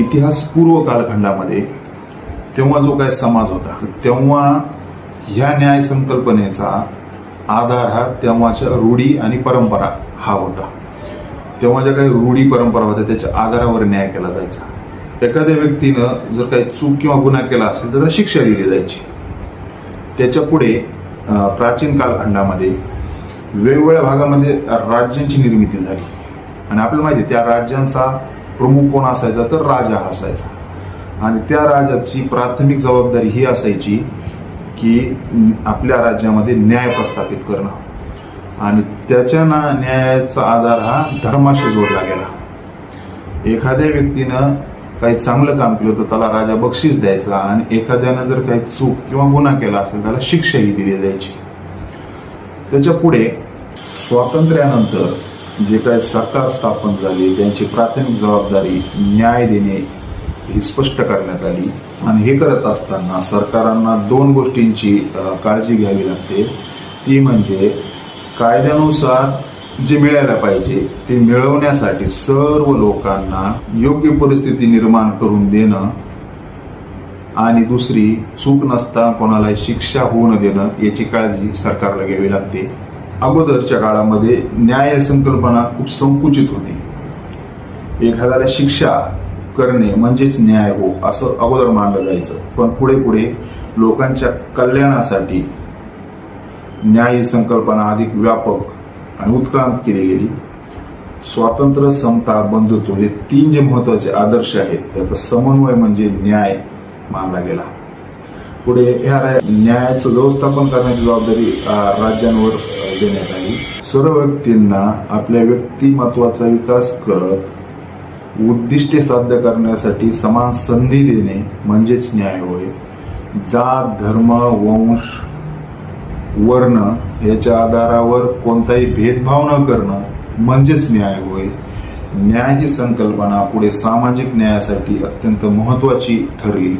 इतिहासपूर्व कालखंडामध्ये तेव्हा जो काय समाज होता तेव्हा ह्या न्याय संकल्पनेचा आधार हा तेव्हाच्या रूढी आणि परंपरा हा होता. तेव्हा ज्या काही रूढी परंपरा होत्या त्याच्या आधारावर न्याय केला जायचा. एखाद्या व्यक्तीनं जर काही चूक किंवा गुन्हा केला असेल तर त्याला शिक्षा दिली जायची. त्याच्या पुढे प्राचीन कालखंडामध्ये वेगवेगळ्या भागामध्ये राज्यांची निर्मिती झाली. आणि आपल्याला माहिती आहे, त्या राज्यांचा प्रमुख कोण असायचा तर राजा असायचा. आणि त्या राजाची प्राथमिक जबाबदारी ही असायची की आपल्या राज्यामध्ये न्याय प्रस्थापित करणं. आणि त्याच्या ना न्यायाचा आधार हा धर्माशी जोडला गेला. एखाद्या व्यक्तीनं काही चांगलं काम केलं तर त्याला राजा बक्षीस द्यायचा आणि एखाद्यानं जर काही चूक किंवा गुन्हा केला असेल त्याला शिक्षाही दिली जायची. त्याच्या पुढे स्वातंत्र्यानंतर जे काय सरकार स्थापन झाले त्यांची प्राथमिक जबाबदारी न्याय देणे ही स्पष्ट करण्यात आली. आणि हे करत असताना सरकारांना दोन गोष्टींची काळजी घ्यावी लागते. ती म्हणजे कायद्यानुसार जे मिळायला पाहिजे ते मिळवण्यासाठी सर्व लोकांना योग्य परिस्थिती निर्माण करून देणं आणि दुसरी चूक नसता कोणाला शिक्षा होऊ न देणं याची काळजी सरकारला घ्यावी लागते. अगोदरच्या काळामध्ये न्याय संकल्पना खूप संकुचित होती. एखाद्याला शिक्षा करणे म्हणजेच न्याय हो असं अगोदर मानलं जायचं. पण पुढे पुढे लोकांच्या कल्याणासाठी न्याय ही संकल्पना अधिक व्यापक आणि उत्क्रांत केली गेली. स्वातंत्र्य समता बंधुत्व हे तीन जे महत्त्वाचे आदर्श आहेत त्याचा समन्वय म्हणजे न्याय मानला गेला. पुढे ह्या न्यायाचं व्यवस्थापन करण्याची जबाबदारी राज्यांवर देण्यात आली. सर्व व्यक्तींना आपल्या व्यक्तिमत्वाचा विकास करत उद्दिष्टे साध्य करण्यासाठी समान संधी देणे म्हणजेच न्याय होय. जात धर्म वंश वर्ण याच्या आधारावर कोणताही भेदभाव न करणं म्हणजेच न्याय होय. न्याय ही संकल्पना पुढे सामाजिक न्यायासाठी अत्यंत महत्वाची ठरली.